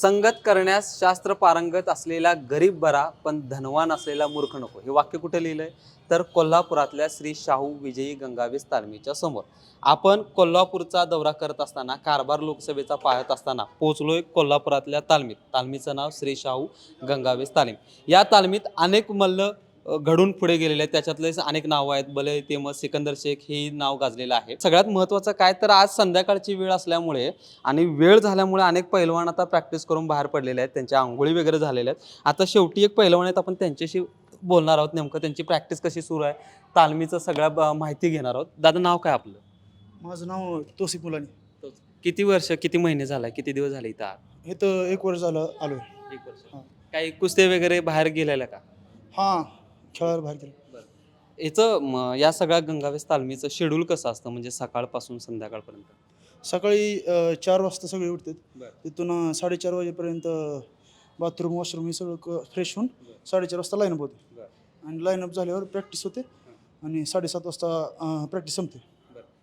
संगत करण्यास शास्त्र पारंगत असलेला गरीब बरा पण धनवान असलेला मूर्ख नको. हे वाक्य कुठे लिहिलंय? तर कोल्हापुरातल्या श्री शाहू विजयी गंगावीस तालमीच्या समोर. आपण कोल्हापूरचा दौरा करत असताना कारभार लोकसभेचा पाहत असताना पोहोचलोय कोल्हापुरातल्या तालमीत. तालमीचं नाव श्री शाहू गंगावीस तालीम. या तालमीत अनेक मल्ल घडून पुढे गेलेले आहेत. त्याच्यातले अनेक नावं आहेत. बले ते मग सिकंदर शेख हे नाव गाजलेलं आहे. सगळ्यात महत्त्वाचं काय तर आज संध्याकाळची वेळ असल्यामुळे आणि वेळ झाल्यामुळे अनेक पैलवान आता प्रॅक्टिस करून बाहेर पडलेले आहेत. त्यांच्या आंघोळी वगैरे झालेल्या आहेत. आता शेवटी एक पैलवान आहेत. आपण त्यांच्याशी बोलणार आहोत. नेमकं त्यांची प्रॅक्टिस कशी सुरू आहे? तालमीचं सगळ्या माहिती घेणार आहोत. दादा नाव काय आपलं? माझं नाव तोसिफ मुलानी. किती वर्ष किती महिने झालाय? किती दिवस झाले इथं आहात? इथं एक वर्ष झालं आलोय. एक वर्ष. हा. काही कुस्ते वगैरे बाहेर गेलेल्या का? हां. खेळायला बाहेर गेलो. याचं म, या सगळ्या गंगावेस तालमीचं शेड्यूल कसं असतं? म्हणजे सकाळपासून संध्याकाळपर्यंत? सकाळी अं, चार वाजता सगळे उठतात. बरं. तिथून अं, साडेचार वाजेपर्यंत बाथरूम वॉशरूम हे सगळं फ्रेश होऊन साडेचार वाजता लाईनअप होते. आणि लाईनअप झाल्यावर प्रॅक्टिस होते आणि साडेसात वाजता प्रॅक्टिस संपते.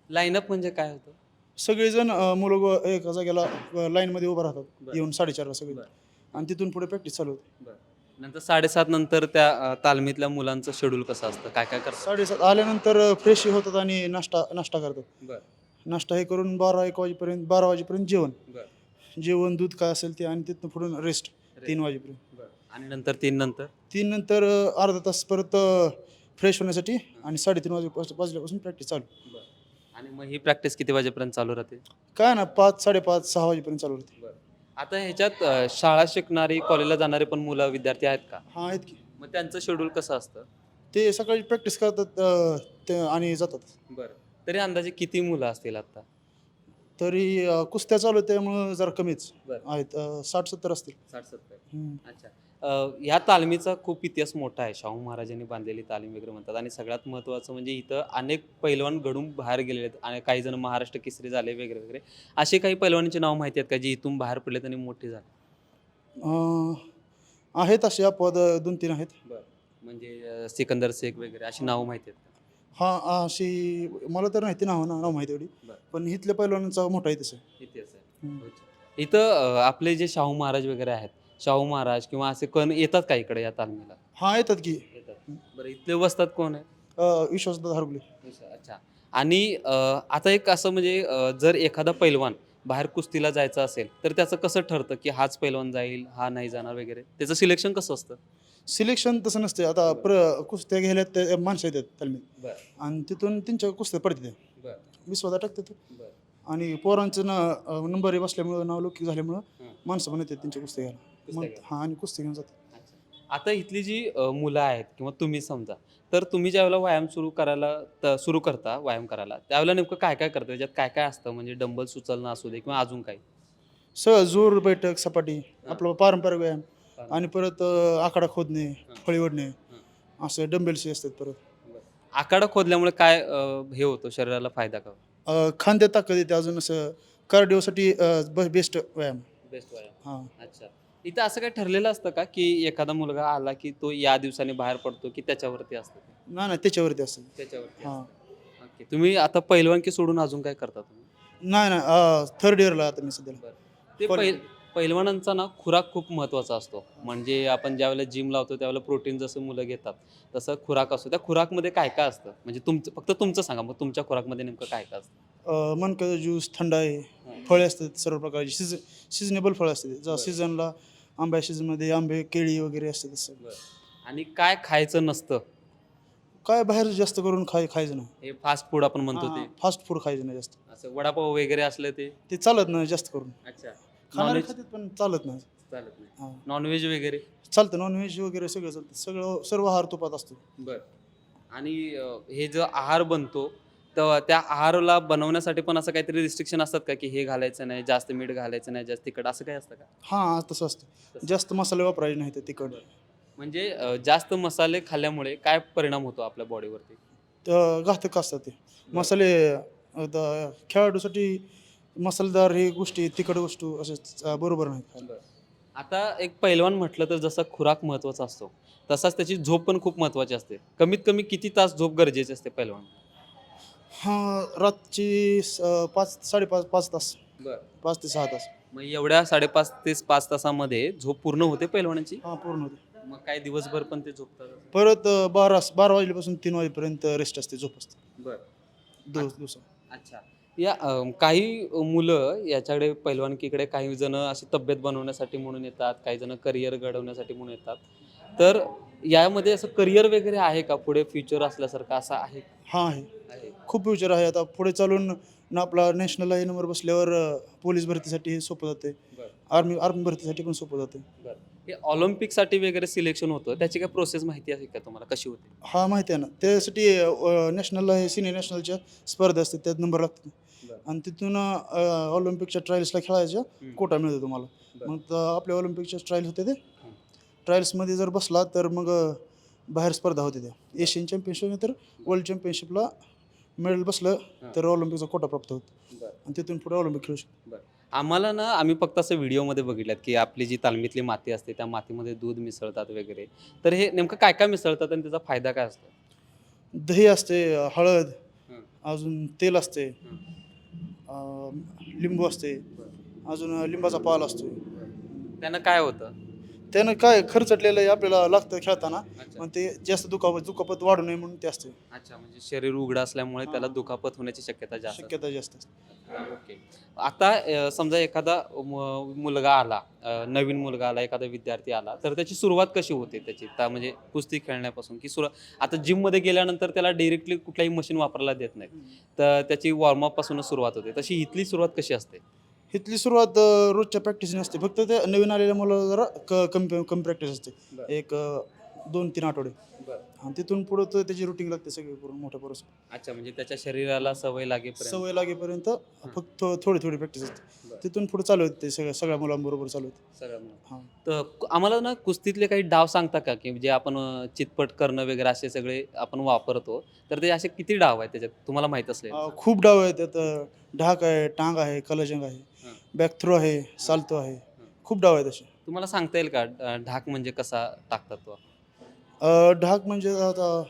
लाईनअप म्हणजे काय होतं? सगळेजण अं, मुलं ग- एका जागेला अं, लाईनमध्ये उभं राहतात. बरं. येऊन साडेचारला सगळे. बरं. आणि तिथून पुढे प्रॅक्टिस चालू होते. नंतर साडेसात नंतर त्या अ, तालमीतल्या मुलांचं शेड्यूल कसं असतं? काय काय करतात? साडेसात आल्यानंतर फ्रेश होतात आणि नाश्ता नाश्ता करतात. नाश्ता हे करून बारा एक वाजेपर्यंत बारा वाजेपर्यंत जेवण. जेवण दूध काय असेल ते आणि तिथनं पुढून रेस्ट तीन वाजेपर्यंत. आणि नंतर तीन नंतर? तीन नंतर अं, अर्धा तास परत फ्रेश होण्यासाठी आणि साडेतीन वाजेपासून वाजल्यापासून प्रॅक्टिस चालू. आणि मग ही प्रॅक्टिस किती वाजेपर्यंत चालू राहते? काय ना पाच साडेपाच सहा वाजेपर्यंत चालू होते आता ह्याच्यात अ, शाळा शिकणारी कॉलेजला जाणारे पण मुलं विद्यार्थी आहेत का? हां आहेत की. मग त्यांचं शेड्यूल कसं असतं? ते सकाळी प्रॅक्टिस करतात अं, ते आणि जातात. बरं. तरी अंदाजे किती मुलं असतील आता? तरी अं, कुस्त्या चालू आहेत त्यामुळं जरा कमीच बरं. आहेत साठ सत्तर असतील. साठ सत्तर. हम्म. अच्छा. ह्या तालमीचा खूप इतिहास मोठा आहे. शाहू महाराजांनी बांधलेली तालीम वगैरे म्हणतात आणि सगळ्यात महत्त्वाचं म्हणजे इथं अनेक पैलवान घडून बाहेर गेलेले आहेत. आणि काही जण महाराष्ट्र केसरी झाले वगैरे वगैरे. असे काही पैलवानांची नाव माहिती आहेत का जे इथून बाहेर पडलेत आणि मोठे झाले? आहेत असे अपवाद दोन तीन आहेत. म्हणजे अ, सिकंदर शेख वगैरे अशी नावं माहिती आहेत हा अशी मला तर माहिती नाव ना नाव माहिती एवढी. बरं. पण इथल्या पैलवानांचा मोठा आहे. तसं इतिहास आहे. इथं आपले जे शाहू महाराज वगैरे आहेत शाहू महाराज किंवा असे कण येतात का इकडे या तालमीला? हा येतात की. बरं इथले वस्तात कोण आहे अं, विश्वासदादा हरगुले अच्छा. आणि अ, आता एक असं म्हणजे अ, जर एखादा पैलवान बाहेर कुस्तीला जायचं असेल तर त्याचं कसं ठरतं की हाच पैलवान जाईल हा नाही जाणार वगैरे? त्याचं सिलेक्शन कसं असतं? सिलेक्शन तसं नसते आता प्र कुस्त्या घ्यायला ते माणसं येतात तालमीत. बरं. आणि तिथून त्यांच्या कुस्त्या पडते बरं. विश्वादा टाकतात बरं. आणि पोरांचं ना नंबर बसल्यामुळं नाव लौकिक झाल्यामुळं हं. माणसं पण येतात त्यांच्या कुस्त्या घ्यायला. मग. हा आणि कुस्ती घेऊन जातात. आता इथली जी अ, मुलं आहेत किंवा तुम्ही समजा तर तुम्ही ज्यावेळेला व्यायाम सुरू करायला त- सुरू करता व्यायाम करायला त्यावेळेला नेमकं काय काय करतं? त्याच्यात काय काय असतं? म्हणजे डंबल सुचलणं असू दे किंवा अजून काही. सहज जोर बैठक सपाटी आपलं पारंपरिक व्यायाम आणि परत अं, आकडा खोदणे फळी ओढणे असं डंबेल्स असतात परत. आखाडा खोदल्यामुळे काय अ, हे होतं? शरीराला फायदा का? अं, खांद्यात ताकद येते अजून असं. कार्डिओसाठी बेस्ट व्यायाम. बेस्ट व्यायाम. हां. अच्छा. इथं असं काय ठरलेलं असतं का की एखादा मुलगा आला की तो या दिवसाने बाहेर पडतो की त्याच्यावरती असतं ते? नाही नाही त्याच्यावरती असेल त्याच्यावरती हां. असतं. ओके. तुम्ही आता पैलवानकी सोडून अजून काय करता तुम्ही? नाही नाही थर्ड इयरला आता मी सध्याला ते पैल पैलवानांचा ना खुराक खूप महत्त्वाचा असतो. म्हणजे आपण ज्यावेळेला जिम लावतो त्यावेळेला प्रोटीन जसं मुलं घेतात तसं खुराक असतो. त्या खुराकमध्ये काय काय असतं? म्हणजे तुमचं फक्त तुमचं सांगा मग तुमच्या खुराकमध्ये नेमकं काय काय असतं? अं, मणक्याचा ज्यूस थंड आहे फळे असतात सर्व प्रकारची सीझ सिजनेबल फळं असतात. ज्या सीझनला आंब्या सीझनमध्ये आंबे केळी वगैरे असतात असं आणि काय खायचं नसतं? काय बाहेर जास्त करून खाय खायचं नाही. हे फास्ट फूड आपण म्हणतो ते. फास्ट फूड खायचं नाही जास्त. असं वडापाव वगैरे असलं ते? ते चालत नाही जास्त करून. अच्छा. खाणारे नॉनव्हेज खातात पण चालत नाही. चालत नाही. हां. नॉनव्हेज वगैरे? चालतं नॉनव्हेज वगैरे सगळं चालतं. सगळं सर्व आहार तुपात असतो. बर. आणि अं, हे जो आहार बनतो तर त्या आहाराला बनवण्यासाठी पण असं काहीतरी रिस्ट्रिक्शन असतात का की हे घालायचं नाही जास्त मीठ घालायचं नाही जास्त तिखट असं काही असतं का? हां तसं असतं. जास्त मसाले वापरायचे नाही ते तिखट म्हणजे अं, जास्त मसाले खाल्ल्यामुळे काय परिणाम होतो आपल्या बॉडीवरती तर घातक असतात ते. मसाले आता खेळाडूसाठी मसालेदार हे गोष्टी तिखट गोष्टी असे बरोबर नाही खायला. आता एक पैलवान म्हटलं तर जसा खुराक महत्त्वाचा असतो तसाच त्याची झोप पण खूप महत्वाची असते. कमीत कमी किती तास झोप गरजेची असते पैलवान? हां रातची स- पाच साडेपाच पाच तास. बर. पाच ते सहा तास. मग एवढ्या साडेपाच ते पाच तासामध्ये झोप पूर्ण होते पैलवानाची? हा पूर्ण होते. मग काय दिवसभर पण ते झोपतात? परत अं, बारा बारा वाजल्यापासून तीन वाजेपर्यंत रेस्ट असते झोप असते. बर. दिवस दिवसा अच्छा. या अम, काही मुलं याच्याकडे पैलवानकीकडे काही जण अशी तब्येत बनवण्यासाठी म्हणून येतात काही जण करिअर घडवण्यासाठी म्हणून येतात. तर यामध्ये असं करिअर वगैरे आहे का? पुढे फ्युचर असल्यासारखं असं आहे? हा आहे. आहे. खूप फ्युचर आहे. आता पुढे चालून ना आपला नॅशनल आय नंबर बसल्यावर पोलीस भरतीसाठी हे सोपं जाते. आर्मी आर्मी भरतीसाठी पण सोपं जाते हे ऑलिम्पिकसाठी वगैरे सिलेक्शन होतं. त्याची काय प्रोसेस माहिती आहे का तुम्हाला? कशी होते? हा माहिती आहे ना. त्यासाठी नॅशनलला हे सिनियर नॅशनलच्या स्पर्धा असतात. त्यात नंबर लागतात. आणि तिथून ऑलिम्पिकच्या ट्रायल्सला खेळायच्या. कोटा मिळतो तुम्हाला. मग आपल्या ऑलिम्पिकच्या ट्रायल्स होते ते. ट्रायल्समध्ये जर बसला तर मग बाहेर स्पर्धा होते त्या. एशियन चॅम्पियनशिप तर वर्ल्ड चॅम्पियनशिपला मेडल बसलं तर ऑलिम्पिकचा कोटा प्राप्त होतो. आणि तिथून पुढे ऑलिम्पिक खेळू शकतो. आम्हाला ना आम्ही फक्त असं व्हिडिओमध्ये बघितल्यात की आपली जी तालमीतली माती असते त्या मातीमध्ये दूध मिसळतात वगैरे. तर हे नेमकं काय काय मिसळतात आणि त्याचा फायदा काय असतो? दही असते हळद. अजून तेल असते लिंबू असते अजून लिंबाचा पाल असतो. त्यानं काय होतं? त्यानं काय खर्चटलेलं आहे आपल्याला लागतं खेळताना अच्छा. पण ते जास्त दुखापत दुखापत वाढू नये म्हणून ते असते. अच्छा म्हणजे शरीर उघडं असल्यामुळे त्याला. दुखापत होण्याची शक्यता जास्त असते. शक्यता जास्त असते. ओके. आता अ, समजा एखादा मु- मुलगा आला अ, नवीन मुलगा आला एखादा विद्यार्थी आला तर त्याची सुरुवात कशी होते त्याची? त्या म्हणजे कुस्ती खेळण्यापासून की सुरुवात आता जिममध्ये गेल्यानंतर त्याला डिरेक्टली कुठलाही मशीन वापरायला देत नाही तर त्याची वॉर्मअप पासूनच सुरुवात होते. तशी इथली सुरुवात कशी असते? इथली सुरुवात अं, रोजच्या प्रॅक्टिस नसते फक्त ते नवीन आलेल्या मुलाला जरा क- कमी कमी प्रॅक्टिस असते. एक अं, दोन तीन आठवडे. आणि तिथून पुढं तर त्याची रुटीन लागते सगळी पूर्ण मोठ्या पोरस अच्छा म्हणजे त्याच्या शरीराला सवय लागेपर्यंत? सवय लागेपर्यंत फक्त थोडी थोडी प्रॅक्टिस असते. बरं. तिथून पुढे चालू होते सगळ्या सगळ्या मुलांबरोबर चालू होते. सगळं हां. तर कु- आम्हाला ना कुस्तीतले काही डाव सांगता का? की जे आपण अ, चितपट करणं वगैरे असे सगळे आपण वापरतो. तर ते असे किती डाव आहेत त्याच्यात? तुम्हाला माहीत असले अं, खूप डाव आहेत. त्यात ढाक आहे टांग आहे कलजंग आहे हां. बॅक थ्रो आहे सालतो आहे. खूप डाव आहेत असे. तुम्हाला सांगता येईल का? अ, ढाक म्हणजे कसा टाकतात तो? ढाक म्हणजे आता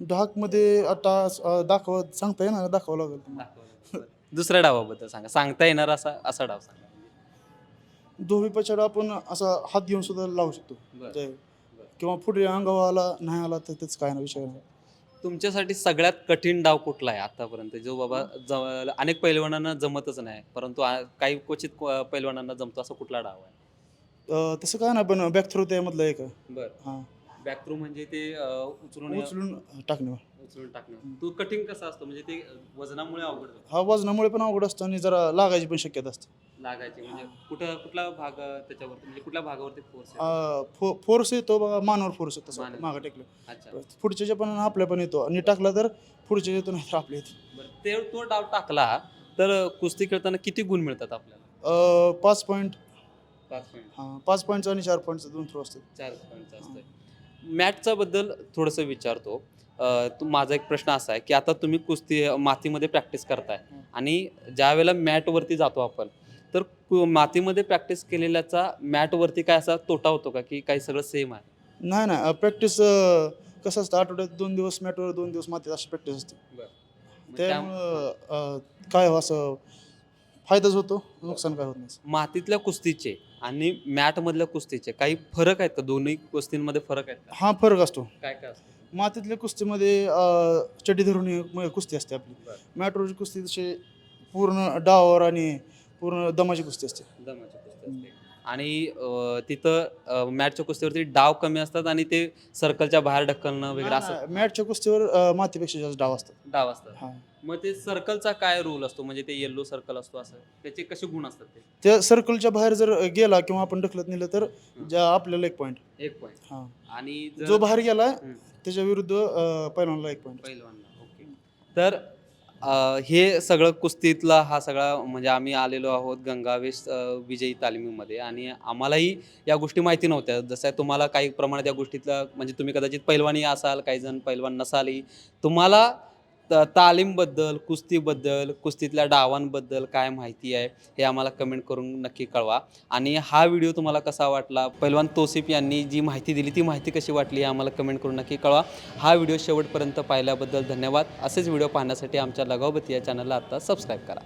ढाकमध्ये आता अ, दाखवत सांगता येणार दाखवावं लागेल तुम्हाला. दुसऱ्या डावाबद्दल सांगा. सांगता येणार असा असा डाव सांगा. दोही पछाड आपण असा हात घेऊन सुद्धा लावू शकतो. बरं. ते किंवा पुढे अंगावर आला नाही आला तर त्याच काय ना विषय नाही. तुमच्यासाठी सगळ्यात कठीण डाव कुठला आहे आतापर्यंत? जो बाबा ज- अनेक पैलवानांना जमतच नाही परंतु आ- काही क्वचित पैलवानांना जमतो असा कुठला डाव आहे? अ, तसं काय ना पण बॅक थ्रो त्यामधलं एक. आहे. बर. हा. बॅक थ्रू म्हणजे ते अ, उचलून उचलून टाकणे. उचलून टाकणं. तो कठीण कसा असतो? म्हणजे ते वजनामुळे अवघड. हा वजनामुळे पण अवघड असतं आणि जरा लागायची पण शक्यता असते. लागायचे. म्हणजे कुठं कुठला भाग त्याच्यावरती म्हणजे कुठल्या भागावरती फोर्स फोर्स येतो बघा मानवर फोर्स येतो मानवर. मागं टेकलं. अच्छा. पुढच्याच्या पण आपल्या पण येतो. आणि टाकला तर पुढच्या येतो नाही तर आपल्या येतो. बरं ते तो डाव टाकला तर कुस्ती खेळताना किती गुण मिळतात आपल्याला? अ, पाच पॉईंट पाच पॉईंट हां पाच पॉईंटचं आणि चार पॉईंटचं दोन थ्रो असतात. चार पॉईंटचं असतंय. मॅटचा बद्दल थोडंसं विचारतो. अं, तू माझा एक प्रश्न असा आहे की आता तुम्ही कुस्ती मातीमध्ये प्रॅक्टिस करताय. आणि ज्या वेळेला मॅटवरती जातो आपण तर कु- मातीमध्ये प्रॅक्टिस केलेल्याचा मॅटवरती काय असा तोटा होतो का की काही सगळं सेम आहे? नाही नाही. प्रॅक्टिस कसं असतं आठवड्यात दोन दिवस मॅटवर दोन दिवस मातीत अशी प्रॅक्टिस असते. मग त्या- त्यामुळं अं, काय हो असं फायदाच होतो नुकसान काय होत नाही. मातीतल्या कुस्तीचे आणि मॅटमधल्या कुस्तीचे काही फरक आहेत का? दोन्ही कुस्तींमध्ये फरक आहेत का? हा फरक असतो. काय काय असतं? मातीतल्या कुस्तीमध्ये अं, चड्डी धरून ही म- कुस्ती असते आपली. बरं. मॅटवरची कुस्ती तशी पूर्ण डावावर आणि पूर्ण दमाची कुस्ती असते. दमाची कुस्ती असते. आणि तिथं मॅटच्या कुस्तीवरती डाव कमी असतात आणि ते सर्कलच्या बाहेर ढकलणं वगैरे असं. मॅटच्या कुस्तीवर मातीपेक्षा जास्त डाव असतात. डाव असतात. मग ते सर्कलचा काय रूल असतो? म्हणजे ते येल्लो सर्कल असतो असं. त्याचे कसे गुण असतात ते? त्या सर्कलच्या बाहेर जर गेला किंवा आपण ढकलत नेलं तर ज्या आपल्याला एक पॉईंट एक पॉईंट हा. आणि जो बाहेर गेला. त्याच्या विरुद्ध अं, पहिलवानला एक पॉईंट पहिलवानला. ओके. तर हे सगळं कुस्तीतला हा सगळा म्हणजे आम्ही आलेलो आहोत गंगावेश विजयी तालमीमध्ये आणि आम्हालाही या गोष्टी माहिती नव्हत्या. जसं तुम्हाला काही प्रमाणात या गोष्टीतलं म्हणजे तुम्ही कदाचित पैलवानी असाल काही जण पैलवान नसालही तुम्हाला त तालीमबद्दल कुस्तीबद्दल कुस्तीतल्या डावांबद्दल काय माहिती आहे हे आम्हाला कमेंट करून नक्की कळवा. आणि हा व्हिडिओ तुम्हाला कसा वाटला? पैलवान तोसिफ यांनी जी माहिती दिली ती माहिती कशी वाटली हे आम्हाला कमेंट करून नक्की कळवा. हा व्हिडिओ शेवटपर्यंत पाहिल्याबद्दल धन्यवाद. असेच व्हिडिओ पाहण्यासाठी आमच्या लगावबती या चॅनलला आत्ता सबस्क्राईब करा.